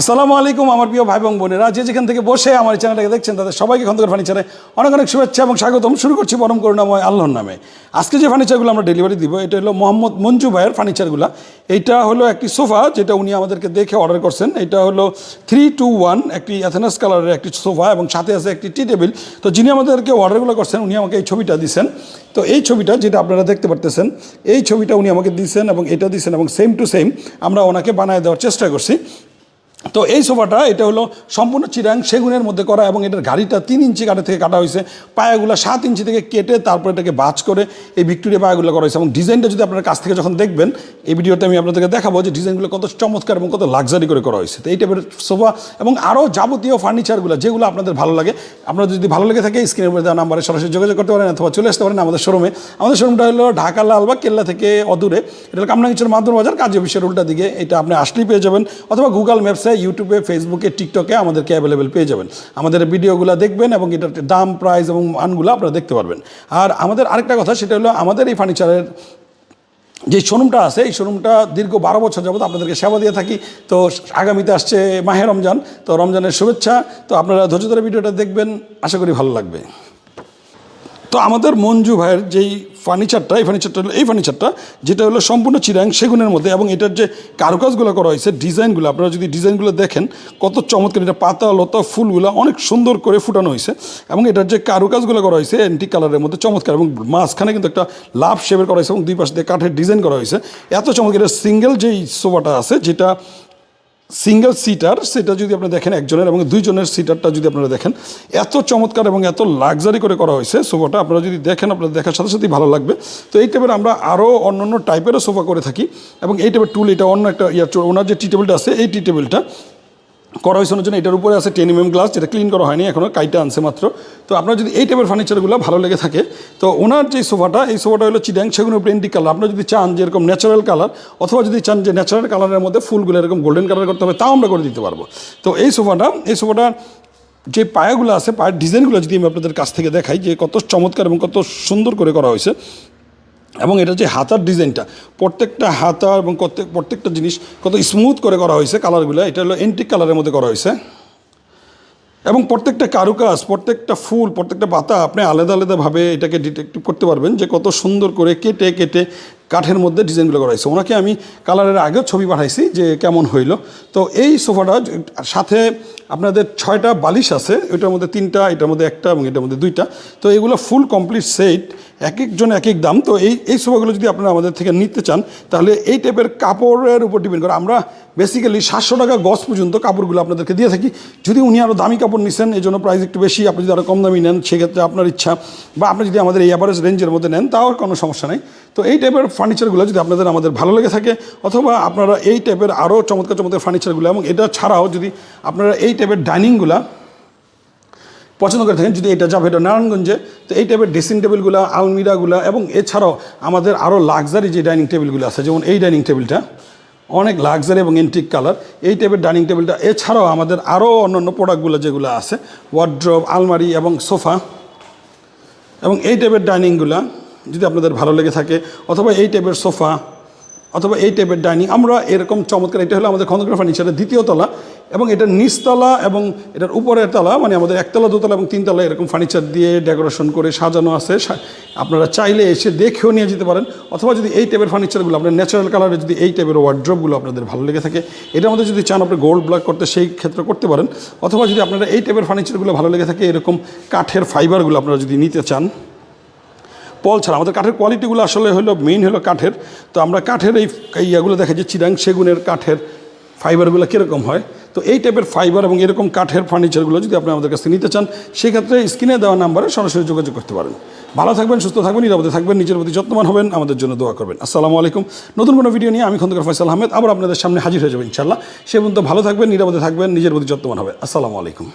আসসালামু আলাইকুম, আমার প্রিয় ভাই এবং বোনেরা। যে যেখান থেকে বসে আমার চ্যানেলটাকে দেখছেন, তাদের সবাইকে খন্দকার ফার্নিচারে অনেক অনেক শুভেচ্ছা এবং স্বাগতম। শুরু করছি পরম করুণাময় আল্লাহর নামে। আজকে যে ফার্নিচারগুলো আমরা ডেলিভারি দিব, এটা হলো মোহাম্মদ মঞ্জু ভাইয়ের ফার্নিচারগুলো। এইটা হলো একটি সোফা, যেটা উনি আমাদেরকে দেখে অর্ডার করছেন। এটা হলো থ্রি টু ওয়ান, একটি অ্যাথেনাস কালারের একটি সোফা এবং সাথে আছে একটি টি টেবিল। তো যিনি আমাদেরকে অর্ডারগুলো করছেন, উনি আমাকে এই ছবিটা দিচ্ছেন তো এই ছবিটা, যেটা আপনারা দেখতে পারতেছেন, এই ছবিটা উনি আমাকে দিয়েছেন এবং এটা দিয়েছেন এবং সেম টু সেম আমরা ওনাকে বানায় দেওয়ার চেষ্টা করছি। তো এই সোফাটা, এটা হলো সম্পূর্ণ চিরাং সেগুনের মধ্যে করা এবং এটার গাড়িটা তিন ইঞ্চি কাঠের থেকে কাটা হয়েছে। পায়াগুলো সাত ইঞ্চি থেকে কেটে তারপর এটাকে বাজ করে এই ভিক্টোরিয়া পায়াগুলো করা হয়েছে। এবং ডিজাইনটা যদি আপনার কাছ থেকে যখন দেখবেন, এই ভিডিওতে আমি আপনাদেরকে দেখাবো যে ডিজাইনগুলো কত চমৎকার এবং কত লাক্সারি করে করা হয়েছে। তো এই টাইপের সোফা এবং আরও যাবতীয় ফার্নিচারগুলো, যেগুলো আপনাদের ভালো লাগে আপনার যদি ভালো লেগে থাকে, স্ক্রিনের উপরে দেওয়া নাম্বারে সরাসরি যোগাযোগ করতে পারেন অথবা চলে আসতে পারেন আমাদের শোরুমে। আমাদের শোরুমটা হলো ঢাকা লালবাগ কেল্লা থেকে অদূরে। এটা হলো কামরাঙ্গিচর মাদুর বাজার, কাজী অফিসের উল্টা দিকে। এটা আপনি আসলেই পেয়ে যাবেন। অথবা গুগল ম্যাপসে ইউটিউবে ফেসবুকে টিকটকে আমাদেরকে অ্যাভেলেবেল পেয়ে যাবেন। আমাদের ভিডিওগুলো দেখবেন এবং এটার দাম প্রাইস এবং মানগুলো আপনারা দেখতে পারবেন। আর আমাদের আরেকটা কথা, সেটা হলো আমাদের এই ফার্নিচারের যে শোরুমটা আছে, এই শোরুমটা দীর্ঘ বারো বছর যাবত আপনাদেরকে সেবা দিয়ে থাকি। তো আগামীতে আসছে মাহে রমজান, তো রমজানের শুভেচ্ছা। তো আপনারা ধৈর্য ধরে ভিডিওটা দেখবেন। আশা করি ভালো লাগবে। তো আমাদের মঞ্জু ভাইয়ের যেই ফার্নিচারটা এই ফার্নিচারটা এই ফার্নিচারটা যেটা হলো সম্পূর্ণ চিরাং সেগুনের মধ্যে এবং এটার যে কারুকাজগুলো করা হয়েছে, ডিজাইনগুলো, আপনারা যদি ডিজাইনগুলো দেখেন, কত চমৎকার এটা পাতা, লতা, ফুলগুলো অনেক সুন্দর করে ফুটানো হয়েছে এবং এটার যে কারুকাজগুলো করা হয়েছে অ্যান্টি কালারের মধ্যে চমৎকার এবং মাঝখানে কিন্তু একটা লাভ শেপের করা হয়েছে এবং দুই পাশে দিয়ে কাঠের ডিজাইন করা হয়েছে। এত চমৎকার সিঙ্গেল যেই সোফাটা আছে, যেটা সিঙ্গেল সিটার, সেটা যদি আপনি দেখেন একজনের এবং দুইজনের সিটারটা যদি আপনারা দেখেন, এত চমৎকার এবং এত লাক্সারি করে করা হয়েছে সোফাটা। আপনারা যদি দেখেন আপনারা দেখার সাথে সাথেই ভালো লাগবে। তো এই টাইপের আমরা আরও অন্য অন্য টাইপেরও সোফা করে থাকি এবং এই টাইপের টুল এটা অন্য একটা ইয়ার ওনার যে টি টেবিলটা আছে, এই টি টেবিলটা করা হয়েছে জন্য এটার উপরে আছে টেন এম গ্লাস যেটা ক্লিন করা হয়নি এখনও কাইটা আনছে মাত্র। তো আপনার যদি এই টাইপের ফার্নিচারগুলো ভালো লেগে থাকে, তো ওনার যে সোফাটা, এই সোফাটা হলো চিডাং সেগুলো প্রিন্টি কালার আপনার যদি চান যে এরকম ন্যাচারাল কালার অথবা যদি চান যে ন্যাচারাল কালারের মধ্যে ফুলগুলো এরকম গোল্ডেন কালার করতে হবে, তাও আমরা করে দিতে পারব। তো এই সোফাটা এই সোফাটা যে পায়াগুলো আছে, পায়ের ডিজাইনগুলো যদি আমি আপনাদের কাছ থেকে দেখাই, যে কত চমৎকার এবং কত সুন্দর করে করা হয়েছে এবং এটা যে হাতার ডিজাইনটা, প্রত্যেকটা হাতা এবং প্রত্যেক প্রত্যেকটা জিনিস কত স্মুথ করে করা হয়েছে কালারগুলো এটা হলো এন্টিক কালারের মধ্যে করা হয়েছে। এবং প্রত্যেকটা কারুকাজ, প্রত্যেকটা ফুল, প্রত্যেকটা পাতা আপনি আলাদা আলাদাভাবে এটাকে ডিটেক্টিভ করতে পারবেন যে কত সুন্দর করে কেটে কেটে কাঠের মধ্যে ডিজাইনগুলো করা হয়েছে। ওনাকে আমি কালারের আগেও ছবি পাঠাইছি যে কেমন হইল। তো এই সোফাটা সাথে আপনাদের ছয়টা বালিশ আছে ওইটার মধ্যে তিনটা, এটার মধ্যে একটা এবং এটার মধ্যে দুইটা। তো এগুলো ফুল কমপ্লিট সেট এক একজন এক এক দাম। তো এই এই সোফাগুলো যদি আপনারা আমাদের থেকে নিতে চান, তাহলে এই টাইপের কাপড়ের উপর ডিপেন্ড করে। আমরা বেসিক্যালি সাতশো টাকা গজ পর্যন্ত কাপড়গুলো আপনাদেরকে দিয়ে থাকি। যদি উনি আরও দামি কাপড় নিচ্ছেন এই জন্য প্রাইস একটু বেশি। আপনি যদি আরও কম দামি নেন, সেক্ষেত্রে আপনার ইচ্ছা। বা আপনি যদি আমাদের এই অ্যাভারেজ রেঞ্জের মধ্যে নেন, তাও কোনো সমস্যা নেই। তো এই টাইপের ফার্নিচারগুলো যদি আপনাদের আমাদের ভালো লেগে থাকে, অথবা আপনারা এই টাইপের আরও চমৎকার চমৎকার ফার্নিচারগুলো এবং এটা ছাড়াও যদি আপনারা এই টাইপের ডাইনিংগুলা পছন্দ করে থাকেন, যদি এটা যাবে এটা নারায়ণগঞ্জে, তো এই টাইপের ড্রেসিং টেবিলগুলো আলমিরাগুলো এবং এছাড়াও আমাদের আরও লাক্সারি যে ডাইনিং টেবিলগুলো আছে, যেমন এই ডাইনিং টেবিলটা অনেক লাক্সারি এবং এন্টিক কালার এই টাইপের ডাইনিং টেবিলটা এছাড়াও আমাদের আরও অন্যান্য প্রোডাক্টগুলো যেগুলো আছে ওয়ার্ড্রব আলমারি এবং সোফা এবং এই টাইপের ডাইনিংগুলো যদি আপনাদের ভালো লেগে থাকে, অথবা এই টাইপের সোফা অথবা এই টাইপের ডাইনিং আমরা এরকম চমৎকার, এটা হলো আমাদের খন্দকার ফার্নিচারের দ্বিতীয় তলা, এবং এটার নিচতলা এবং এটার উপরের তলা মানে আমাদের একতলা দোতলা এবং তিনতলা এরকম ফার্নিচার দিয়ে ডেকোরেশন করে সাজানো আছে আপনারা চাইলে এসে দেখেও নিয়ে যেতে পারেন, অথবা যদি এই টাইপের ফার্নিচারগুলো আপনার ন্যাচারাল কালারের যদি এই টাইপের ওয়ার্ড্রপগুলো আপনাদের ভালো লেগে থাকে এটা আমাদের যদি চান আপনি গোল্ড ব্ল্যাক করতে, সেই ক্ষেত্রে করতে পারেন, অথবা যদি আপনারা এই টাইপের ফার্নিচারগুলো ভালো লেগে থাকে, এরকম কাঠের ফাইবারগুলো আপনারা যদি নিতে চান পল ছাড়া। আমাদের কাঠের কোয়ালিটিগুলো আসলে হলো মেইন হলো কাঠের। তো আমরা কাঠের এই ইয়েগুলো দেখা যে চিরাং সেগুনের কাঠের ফাইবারগুলো কীরকম হয়। তো এই টাইপের ফাইবার এবং এরকম কাঠের ফার্নিচারগুলো যদি আপনি আমাদের কাছ নিতে চান, সেক্ষেত্রে স্ক্রিনে দেওয়া নাম্বারে সরাসরি যোগাযোগ করতে পারেন। ভালো থাকবেন, সুস্থ থাকবেন, নিরাপদে থাকবেন, নিজের প্রতি যত্নবান হবেন, আমাদের জন্য দোয়া করবেন। আসসালামু আলাইকুম। নতুন কোনো ভিডিও নিয়ে আমি খন্দকার ফয়সাল আহমেদ, আবার আপনাদের সামনে হাজির হয়ে যাবেন ইনশাল্লাহ সে পর্যন্ত ভালো থাকবেন, নিরাপদে থাকবেন, নিজের প্রতি যত্নবান হবেন। আসসালামু আলাইকুম।